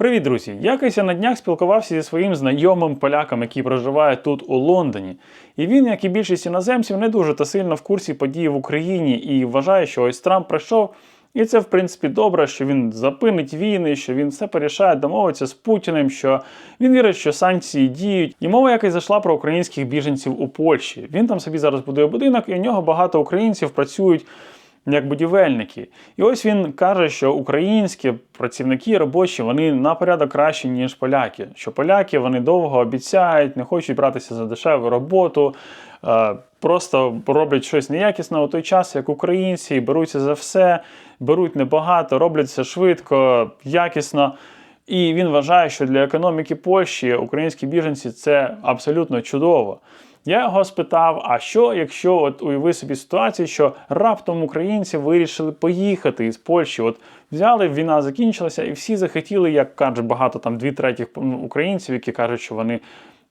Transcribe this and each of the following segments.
Привіт, друзі! Якось я на днях спілкувався зі своїм знайомим поляком, який проживає тут у Лондоні. І він, як і більшість іноземців, не дуже та сильно в курсі подій в Україні і вважає, що ось Трамп прийшов. І це, в принципі, добре, що він запинить війни, що він все порішає, домовиться з Путіним, що він вірить, що санкції діють. І мова якось зайшла про українських біженців у Польщі. Він там собі зараз будує будинок, і у нього багато українців працюють як будівельники. І ось він каже, що українські працівники робочі вони на порядок кращі, ніж поляки. Що поляки вони довго обіцяють, не хочуть братися за дешеву роботу, е, просто роблять щось неякісно у той час, як українці, беруться за все, беруть небагато, роблять все швидко, якісно. І він вважає, що для економіки Польщі українські біженці це абсолютно чудово. Я його спитав: а що, якщо от уяви собі ситуацію, що раптом українці вирішили поїхати із Польщі? От взяли, війна закінчилася, і всі захотіли, як кажуть багато там дві третіх українців, які кажуть, що вони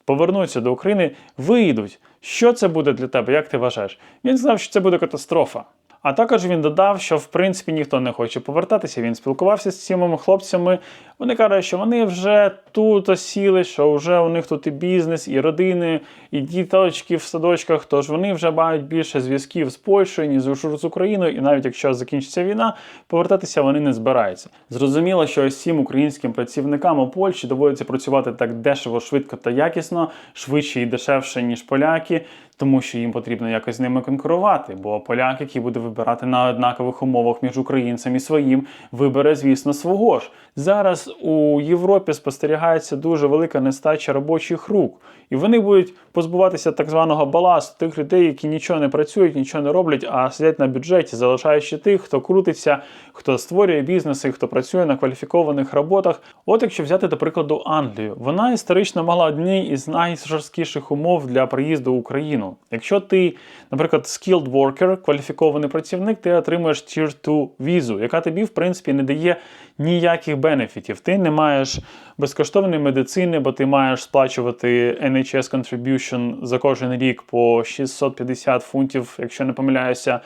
повернуться до України, вийдуть. Що це буде для тебе? Як ти вважаєш? Він сказав, що це буде катастрофа. А також він додав, що в принципі ніхто не хоче повертатися. Він спілкувався з цими хлопцями. Вони кажуть, що вони вже тут осіли, що вже у них тут і бізнес, і родини, і діточки в садочках. Тож вони вже мають більше зв'язків з Польщею, ніж з Україною, і навіть якщо закінчиться війна, повертатися вони не збираються. Зрозуміло, що цим українським працівникам у Польщі доводиться працювати так дешево, швидко та якісно, швидше і дешевше, ніж поляки. Тому що їм потрібно якось з ними конкурувати, бо поляк, який буде вибирати на однакових умовах між українцем і своїм, вибере, звісно, свого ж. Зараз у Європі спостерігається дуже велика нестача робочих рук, і вони будуть позбуватися так званого баласту тих людей, які нічого не працюють, нічого не роблять, а сидять на бюджеті, залишаючи тих, хто крутиться, хто створює бізнеси, хто працює на кваліфікованих роботах. От якщо взяти до прикладу Англію, вона історично мала одні із найжорсткіших умов для приїзду в Україну. Якщо ти, наприклад, skilled worker, кваліфікований працівник, ти отримуєш Tier 2 візу, яка тобі, в принципі, не дає ніяких бенефітів. Ти не маєш безкоштовної медицини, бо ти маєш сплачувати NHS Contribution за кожен рік по 650 фунтів, якщо не помиляюся.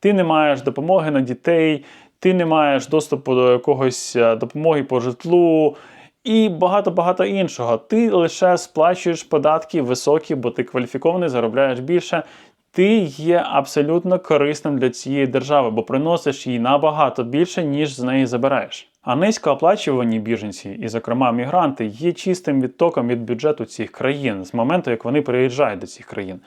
Ти не маєш допомоги на дітей, ти не маєш доступу до якогось е, допомоги по житлу. І багато-багато іншого. Ти лише сплачуєш податки високі, бо ти кваліфікований, заробляєш більше. Ти є абсолютно корисним для цієї держави, бо приносиш їй набагато більше, ніж з неї забираєш. А низькооплачувані біженці, і, зокрема, мігранти, є чистим відтоком від бюджету цих країн з моменту, як вони приїжджають до цих країн.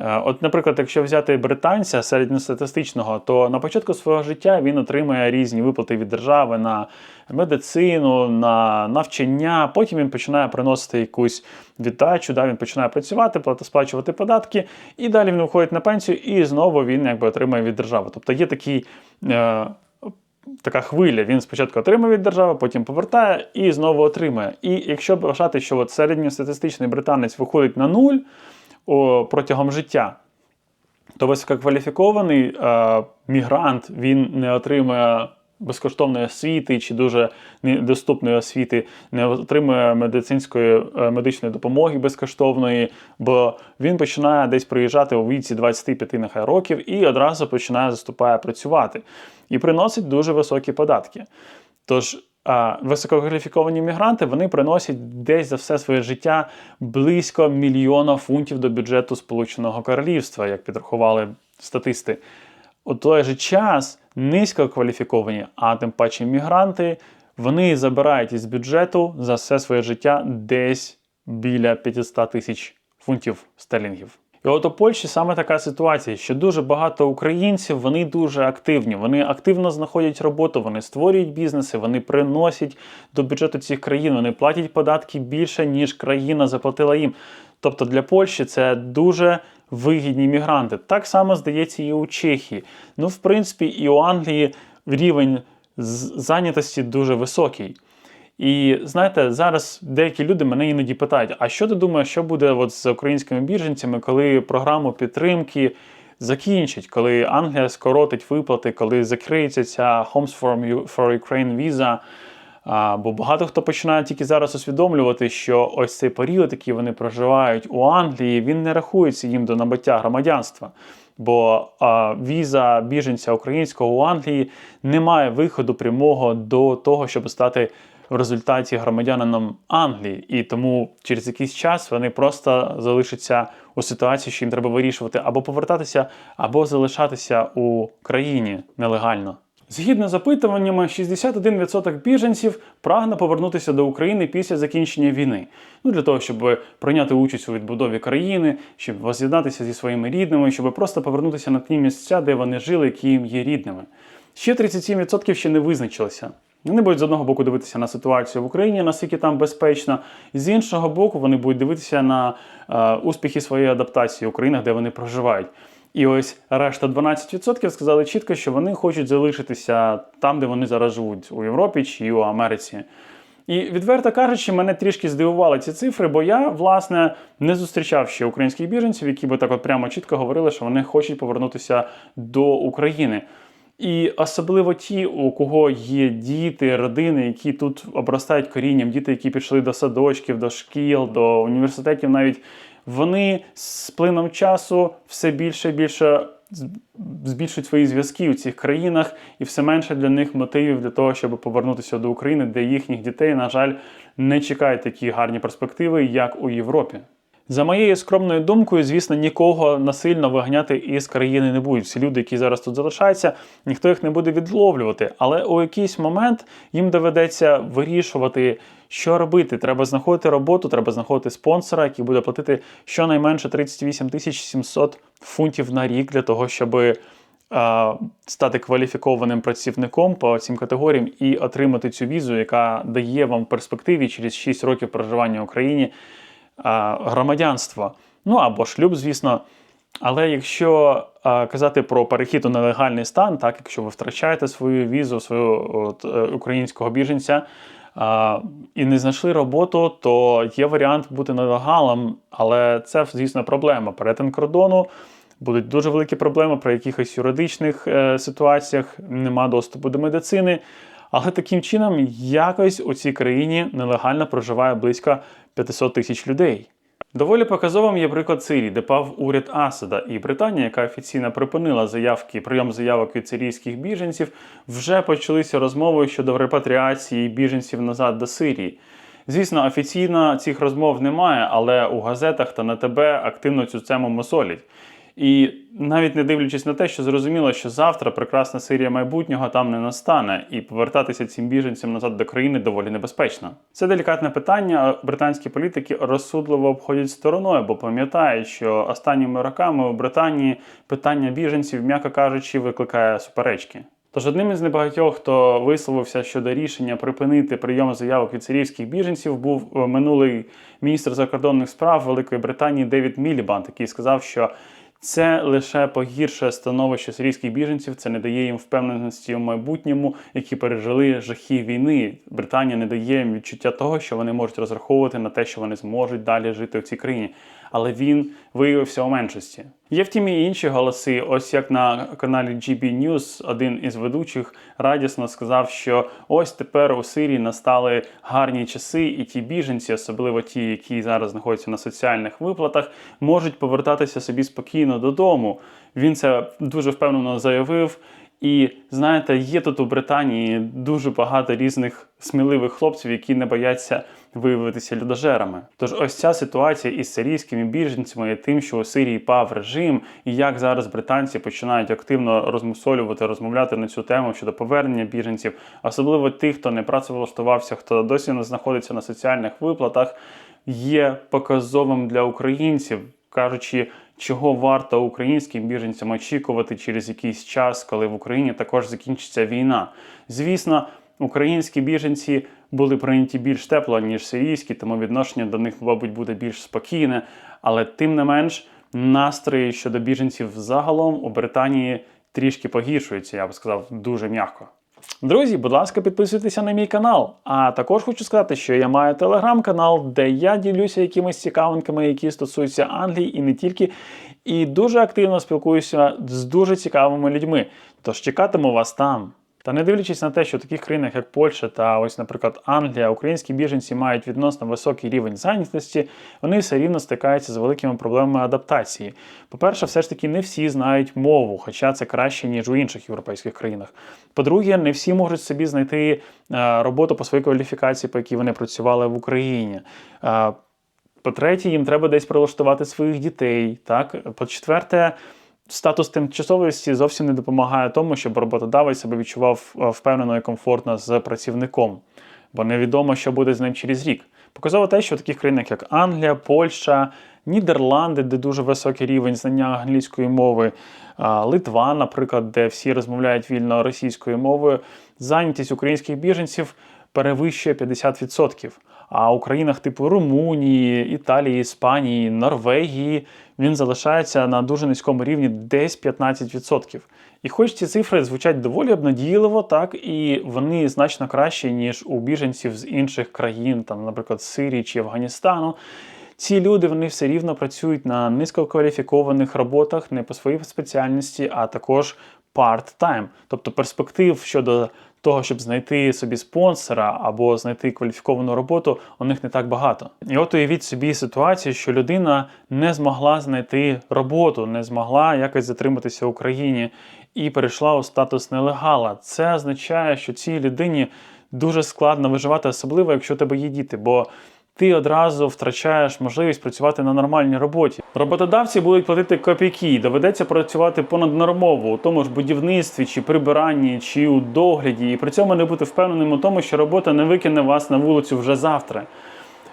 Е, от, наприклад, якщо взяти британця середньостатистичного, то на початку свого життя він отримує різні виплати від держави на медицину, на навчання. Потім він починає приносити якусь віддачу, да, він починає працювати, сплачувати податки, і далі він виходить на пенсію, і знову він якби отримує від держави. Тобто є такий. Е, Така хвиля, він спочатку отримує від держави, потім повертає і знову отримує. І якщо вважати, що от середньостатистичний британець виходить на нуль, протягом життя, то висококваліфікований е, мігрант він не отримує безкоштовної освіти чи дуже недоступної освіти, не отримує медицинської е, медичної допомоги безкоштовної, бо він починає десь приїжджати у віці 25 нехай років і одразу починає заступає працювати і приносить дуже високі податки. Тож висококваліфіковані мігранти вони приносять десь за все своє життя близько мільйона фунтів до бюджету Сполученого Королівства, як підрахували статисти. У той же час низькокваліфіковані, а тим паче мігранти, вони забирають із бюджету за все своє життя десь біля 500 тисяч фунтів стерлінгів. І от у Польщі саме така ситуація, що дуже багато українців вони дуже активні. Вони активно знаходять роботу, вони створюють бізнеси, вони приносять до бюджету цих країн, вони платять податки більше, ніж країна заплатила їм. Тобто для Польщі це дуже вигідні мігранти. Так само здається і у Чехії. Ну, в принципі, і у Англії рівень зайнятості дуже високий. І знаєте, зараз деякі люди мене іноді питають: а що ти думаєш, що буде от з українськими біженцями, коли програму підтримки закінчить, коли Англія скоротить виплати, коли закриється ця Homes for Ukraine віза? А, Бо багато хто починає тільки зараз усвідомлювати, що ось цей період, який вони проживають у Англії, він не рахується їм до набуття громадянства. Бо а, віза біженця українського у Англії не має виходу прямого до того, щоб стати в результаті громадянином Англії, і тому через якийсь час вони просто залишаться у ситуації, що їм треба вирішувати або повертатися, або залишатися у країні нелегально. Згідно з опитуваннями, 61% біженців прагне повернутися до України після закінчення війни. Ну для того, щоб прийняти участь у відбудові країни, щоб воз'єднатися зі своїми рідними, щоб просто повернутися на ті місця, де вони жили, які їм є рідними. Ще 37% ще не визначилися. Вони будуть з одного боку дивитися на ситуацію в Україні, наскільки там безпечно, з іншого боку, вони будуть дивитися на е, успіхи своєї адаптації в країнах, де вони проживають. І ось решта 12% сказали чітко, що вони хочуть залишитися там, де вони зараз живуть, у Європі чи у Америці. І відверто кажучи, мене трішки здивували ці цифри, бо я, власне, не зустрічав ще українських біженців, які би так от прямо чітко говорили, що вони хочуть повернутися до України. І особливо ті, у кого є діти, родини, які тут обростають корінням, діти, які пішли до садочків, до шкіл, до університетів, навіть вони з плином часу все більше і більше збільшують свої зв'язки у цих країнах, і все менше для них мотивів для того, щоб повернутися до України, де їхніх дітей, на жаль, не чекають такі гарні перспективи, як у Європі. За моєю скромною думкою, звісно, нікого насильно виганяти із країни не будуть. Всі люди, які зараз тут залишаються, ніхто їх не буде відловлювати. Але у якийсь момент їм доведеться вирішувати, що робити. Треба знаходити роботу, треба знаходити спонсора, який буде платити щонайменше 38 тисяч 700 фунтів на рік для того, щоб е, стати кваліфікованим працівником по цим категоріям і отримати цю візу, яка дає вам перспективі через 6 років проживання в Україні громадянство. Ну або шлюб, звісно. Але якщо казати про перехід у нелегальний стан, так якщо ви втрачаєте свою візу, свою от, е, українського біженця і не знайшли роботу, то є варіант бути нелегалом, але це, звісно, проблема. Перетин кордону будуть дуже великі проблеми при якихось юридичних е, ситуаціях, нема доступу до медицини. Але таким чином, якось у цій країні нелегально проживає близько 500 тисяч людей. Доволі показовим є приклад Сирії, де пав уряд Асада, і Британія, яка офіційно припинила заявки, прийом заявок від сирійських біженців, вже почалися розмови щодо репатріації біженців назад до Сирії. Звісно, офіційно цих розмов немає, але у газетах та на ТБ активно цю тему мусолять. І навіть не дивлячись на те, що зрозуміло, що завтра прекрасна Сирія майбутнього там не настане, і повертатися цим біженцям назад до країни доволі небезпечно. Це делікатне питання. Британські політики розсудливо обходять стороною, бо пам'ятають, що останніми роками у Британії питання біженців, м'яко кажучи, викликає суперечки. Тож одним із небагатьох, хто висловився щодо рішення припинити прийом заявок від сирійських біженців, був е, минулий міністр закордонних справ Великої Британії Девід Мілібанд, який сказав, що це лише погіршує становище сирійських біженців, це не дає їм впевненості у майбутньому, які пережили жахи війни. Британія не дає їм відчуття того, що вони можуть розраховувати на те, що вони зможуть далі жити в цій країні. Але він виявився у меншості. Є втім і інші голоси. Ось як на каналі GB News один із ведучих радісно сказав, що ось тепер у Сирії настали гарні часи, і ті біженці, особливо ті, які зараз знаходяться на соціальних виплатах, можуть повертатися собі спокійно додому. Він це дуже впевнено заявив. І знаєте, є тут у Британії дуже багато різних сміливих хлопців, які не бояться виявитися людожерами. Тож ось ця ситуація із сирійськими біженцями є тим, що у Сирії пав режим, і як зараз британці починають активно розмусолювати, розмовляти на цю тему щодо повернення біженців, особливо тих, хто не працевлаштувався, хто досі не знаходиться на соціальних виплатах, є показовим для українців, кажучи. Чого варто українським біженцям очікувати через якийсь час, коли в Україні також закінчиться війна? Звісно, українські біженці були прийняті більш тепло, ніж сирійські, тому відношення до них, мабуть, буде більш спокійне. Але тим не менш, настрої щодо біженців загалом у Британії трішки погіршуються, я б сказав, дуже м'яко. Друзі, будь ласка, підписуйтеся на мій канал. А також хочу сказати, що я маю телеграм-канал, де я ділюся якимись цікавинками, які стосуються Англії і не тільки. І дуже активно спілкуюся з дуже цікавими людьми. Тож чекатиму вас там. Та не дивлячись на те, що в таких країнах, як Польща та ось, наприклад, Англія, українські біженці мають відносно високий рівень зайнятості, вони все рівно стикаються з великими проблемами адаптації. По-перше, все ж таки не всі знають мову, хоча це краще, ніж у інших європейських країнах. По-друге, не всі можуть собі знайти е, роботу по своїй кваліфікації, по якій вони працювали в Україні. Е, По-третє, їм треба десь прилаштувати своїх дітей. Так? По-четверте, статус тимчасовості зовсім не допомагає тому, щоб роботодавець себе відчував е, впевнено і комфортно з працівником, бо невідомо, що буде з ним через рік. Показово те, що в таких країнах, як Англія, Польща, Нідерланди, де дуже високий рівень знання англійської мови, Литва, наприклад, де всі розмовляють вільно російською мовою, зайнятість українських біженців перевищує 50%. А у країнах типу Румунії, Італії, Іспанії, Норвегії він залишається на дуже низькому рівні десь 15%. І хоч ці цифри звучать доволі обнадійливо, так і вони значно кращі, ніж у біженців з інших країн, там, наприклад, Сирії чи Афганістану. Ці люди вони все рівно працюють на низькокваліфікованих роботах не по своїй спеціальності, а також part-time. Тобто перспектив щодо того, щоб знайти собі спонсора або знайти кваліфіковану роботу, у них не так багато. І от уявіть собі ситуацію, що людина не змогла знайти роботу, не змогла якось затриматися в Україні і перейшла у статус нелегала. Це означає, що цій людині дуже складно виживати, особливо якщо у тебе є діти. бо ти одразу втрачаєш можливість працювати на нормальній роботі. Роботодавці будуть платити копійки, доведеться працювати понаднормово у тому ж будівництві, чи прибиранні, чи у догляді, і при цьому не бути впевненим у тому, що робота не викине вас на вулицю вже завтра.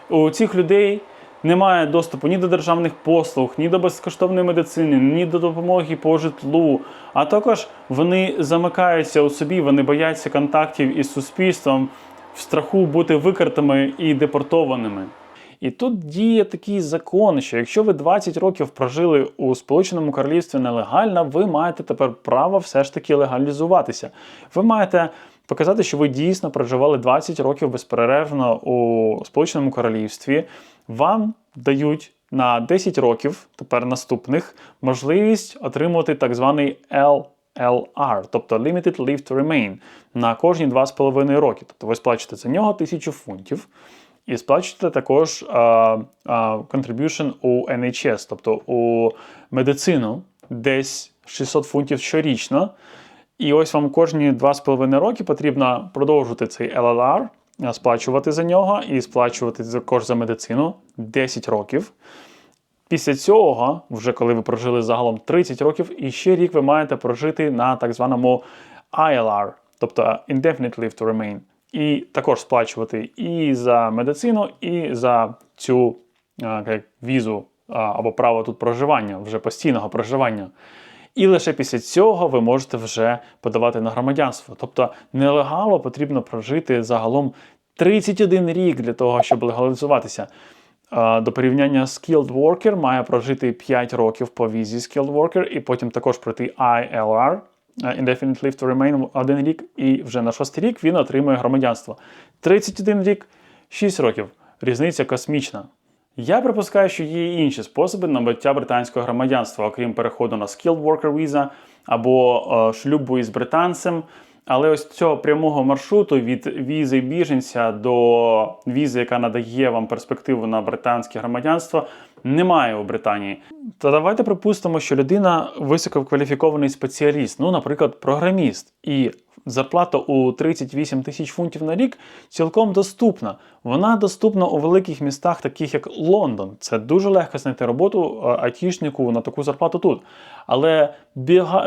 У цих людей немає доступу ні до державних послуг, ні до безкоштовної медицини, ні до допомоги по житлу. А також вони замикаються у собі, вони бояться контактів із суспільством в страху бути викритими і депортованими. І тут діє такий закон, що якщо ви 20 років прожили у Сполученому Королівстві нелегально, ви маєте тепер право все ж таки легалізуватися. Ви маєте показати, що ви дійсно проживали 20 років безперервно у Сполученому Королівстві. Вам дають на 10 років, тепер наступних, можливість отримувати так званий L. LR, тобто Limited Leave to Remain, на кожні 2,5 роки. Тобто ви сплачуєте за нього 1000 фунтів і сплачуєте також uh, uh, contribution у NHS, тобто у медицину десь 600 фунтів щорічно. І ось вам кожні 2,5 роки потрібно продовжувати цей LLR, сплачувати за нього і сплачувати також за медицину 10 років. Після цього, вже коли ви прожили загалом 30 років, і ще рік ви маєте прожити на так званому ILR, тобто Indefinite Leave to Remain. І також сплачувати і за медицину, і за цю як, візу або право тут проживання, вже постійного проживання. І лише після цього ви можете вже подавати на громадянство. Тобто нелегало потрібно прожити загалом 31 рік для того, щоб легалізуватися. До порівняння Skilled Worker має прожити 5 років по візі Skilled Worker і потім також пройти ILR, Indefinite Leave to Remain один рік, і вже на шостий рік він отримує громадянство. 31 рік, 6 років. Різниця космічна. Я припускаю, що є інші способи набуття британського громадянства, окрім переходу на Skilled Worker Visa або е, шлюбу із британцем. Але ось цього прямого маршруту від візи біженця до візи, яка надає вам перспективу на британське громадянство, немає у Британії. Та давайте припустимо, що людина висококваліфікований спеціаліст, ну, наприклад, програміст, і зарплата у 38 тисяч фунтів на рік цілком доступна. Вона доступна у великих містах, таких як Лондон. Це дуже легко знайти роботу айтішнику на таку зарплату тут. Але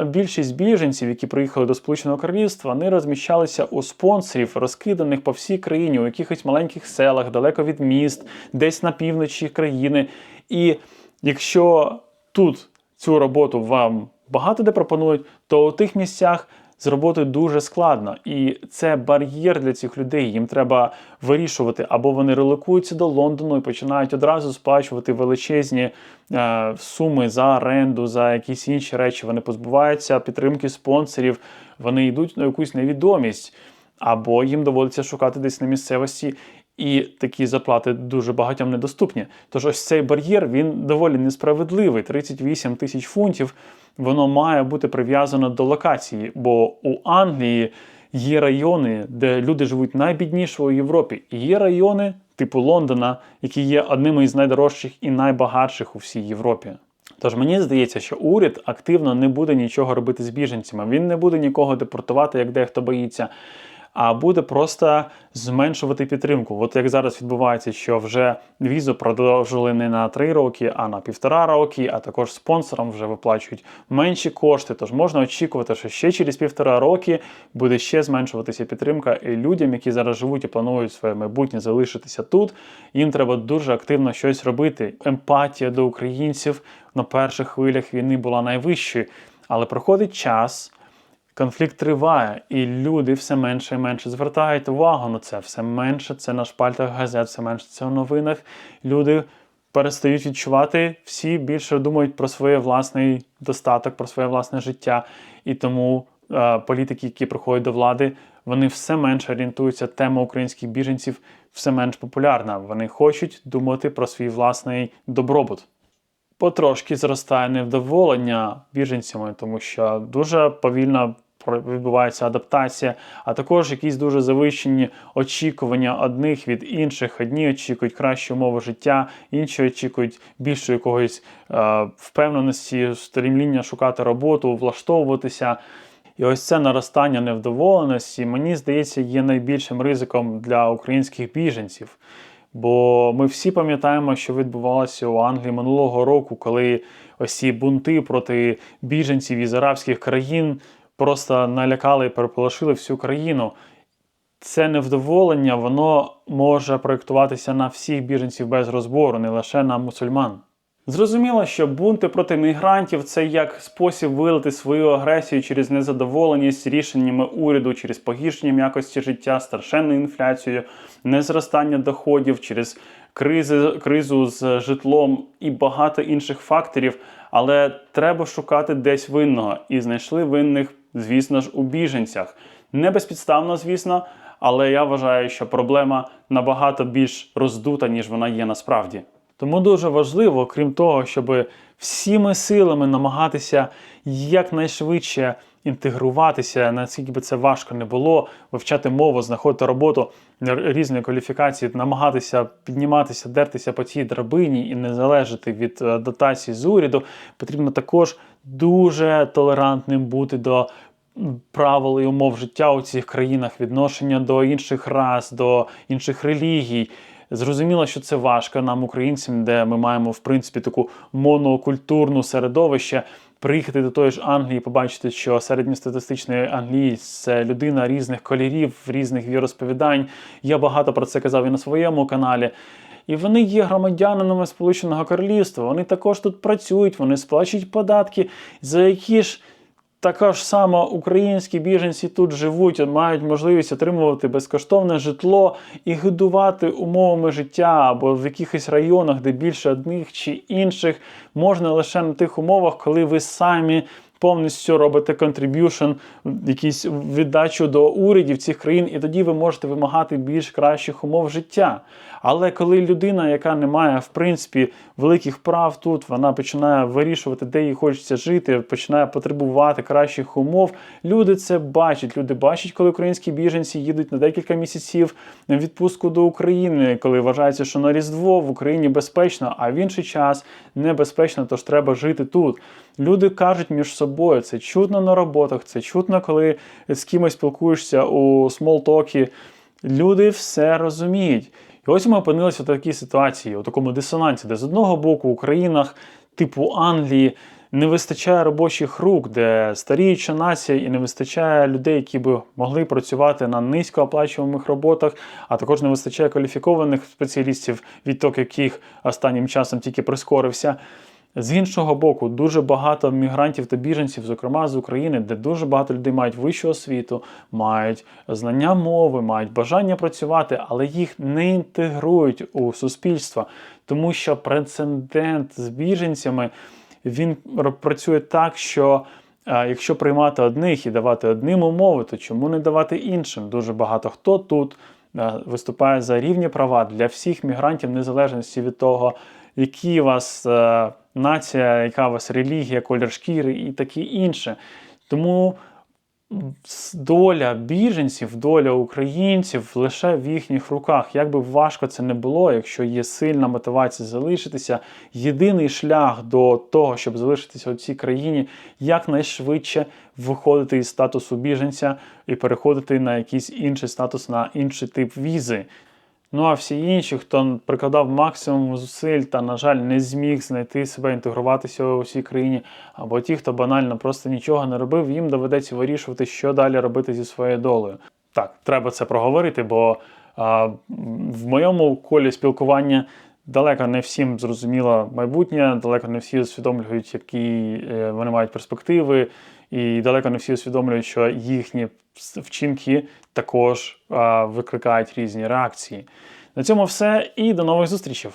більшість біженців, які приїхали до Сполученого Королівства, вони розміщалися у спонсорів, розкиданих по всій країні, у якихось маленьких селах, далеко від міст, десь на півночі країни. І якщо тут цю роботу вам багато де пропонують, то у тих місцях з роботою дуже складно, і це бар'єр для цих людей. Їм треба вирішувати, або вони релокуються до Лондону і починають одразу сплачувати величезні е, суми за оренду, за якісь інші речі. Вони позбуваються підтримки спонсорів, вони йдуть на якусь невідомість, або їм доводиться шукати десь на місцевості. І такі заплати дуже багатьом недоступні. Тож ось цей бар'єр він доволі несправедливий. 38 тисяч фунтів воно має бути прив'язано до локації. Бо у Англії є райони, де люди живуть найбідніше у Європі. І є райони, типу Лондона, які є одними із найдорожчих і найбагатших у всій Європі. Тож мені здається, що уряд активно не буде нічого робити з біженцями. Він не буде нікого депортувати, як дехто боїться, а буде просто зменшувати підтримку. От як зараз відбувається, що вже візу продовжили не на 3 роки, а на півтора роки, а також спонсорам вже виплачують менші кошти. Тож можна очікувати, що ще через півтора роки буде ще зменшуватися підтримка. І людям, які зараз живуть і планують своє майбутнє залишитися тут, їм треба дуже активно щось робити. Емпатія до українців на перших хвилях війни була найвищою, але проходить час. Конфлікт триває, і люди все менше і менше звертають увагу на це. Все менше це на шпальтах газет, все менше це у новинах. Люди перестають відчувати, всі більше думають про своє власний достаток, про своє власне життя. І тому е, політики, які приходять до влади, вони все менше орієнтуються. Тема українських біженців все менш популярна. Вони хочуть думати про свій власний добробут потрошки зростає невдоволення біженцями, тому що дуже повільно відбувається адаптація, а також якісь дуже завищені очікування одних від інших. Одні очікують кращі умови життя, інші очікують більшої якогось е, впевненості, стремління шукати роботу, влаштовуватися. І ось це наростання невдоволеності, мені здається, є найбільшим ризиком для українських біженців. Бо ми всі пам'ятаємо, що відбувалося у Англії минулого року, коли ось ці бунти проти біженців із арабських країн просто налякали і переполошили всю країну. Це невдоволення, воно може проєктуватися на всіх біженців без розбору, не лише на мусульман. Зрозуміло, що бунти проти мігрантів це як спосіб вилити свою агресію через незадоволеність рішеннями уряду, через погіршення якості життя, страшенну інфляцію, незростання доходів, через кризи, кризу з житлом і багато інших факторів. Але треба шукати десь винного і знайшли винних, звісно ж, у біженцях. Не безпідставно, звісно, але я вважаю, що проблема набагато більш роздута, ніж вона є насправді. Тому дуже важливо, крім того, щоб всіми силами намагатися якнайшвидше інтегруватися, наскільки би це важко не було, вивчати мову, знаходити роботу різної кваліфікації, намагатися підніматися, дертися по цій драбині і не залежати від е, дотацій з уряду, потрібно також дуже толерантним бути до. Правил і умов життя у цих країнах, відношення до інших рас, до інших релігій, Зрозуміло, що це важко нам, українцям, де ми маємо в принципі таку монокультурну середовище. Приїхати до тої ж Англії, побачити, що середньостатистичний англієць – це людина різних кольорів, різних віросповідань. Я багато про це казав і на своєму каналі. І вони є громадянинами Сполученого Королівства. Вони також тут працюють, вони сплачують податки, за які ж така ж сама українські біженці тут живуть, мають можливість отримувати безкоштовне житло і годувати умовами життя або в якихось районах, де більше одних чи інших, можна лише на тих умовах, коли ви самі. Повністю робите контриб'юшн, якісь віддачу до урядів цих країн, і тоді ви можете вимагати більш кращих умов життя. Але коли людина, яка не має в принципі великих прав тут, вона починає вирішувати, де їй хочеться жити, починає потребувати кращих умов. Люди це бачать. Люди бачать, коли українські біженці їдуть на декілька місяців відпустку до України, коли вважається, що на Різдво в Україні безпечно, а в інший час небезпечно, тож треба жити тут. Люди кажуть між собою, це чутно на роботах, це чутно, коли з кимось спілкуєшся у смолтокі. Люди все розуміють. І ось ми опинилися в такій ситуації, у такому дисонансі, де з одного боку в країнах типу Англії не вистачає робочих рук, де старіюча нація і не вистачає людей, які би могли працювати на низькооплачуваних роботах, а також не вистачає кваліфікованих спеціалістів, відток яких останнім часом тільки прискорився. З іншого боку, дуже багато мігрантів та біженців, зокрема з України, де дуже багато людей мають вищу освіту, мають знання мови, мають бажання працювати, але їх не інтегрують у суспільство, тому що прецедент з біженцями він працює так, що. Якщо приймати одних і давати одним умови, то чому не давати іншим? Дуже багато хто тут виступає за рівні права для всіх мігрантів, незалежності від того, які у вас е, нація, яка у вас релігія, колір шкіри і таке інше. Тому доля біженців, доля українців лише в їхніх руках. Як би важко це не було, якщо є сильна мотивація залишитися, єдиний шлях до того, щоб залишитися у цій країні, якнайшвидше виходити із статусу біженця і переходити на якийсь інший статус, на інший тип візи. Ну а всі інші, хто прикладав максимум зусиль та, на жаль, не зміг знайти себе, інтегруватися у цій країні, або ті, хто банально просто нічого не робив, їм доведеться вирішувати, що далі робити зі своєю долею. Так, треба це проговорити, бо а, в моєму колі спілкування далеко не всім зрозуміло майбутнє, далеко не всі усвідомлюють, які е, вони мають перспективи, і далеко не всі усвідомлюють, що їхні вчинки також викликають різні реакції. На цьому все і до нових зустрічей.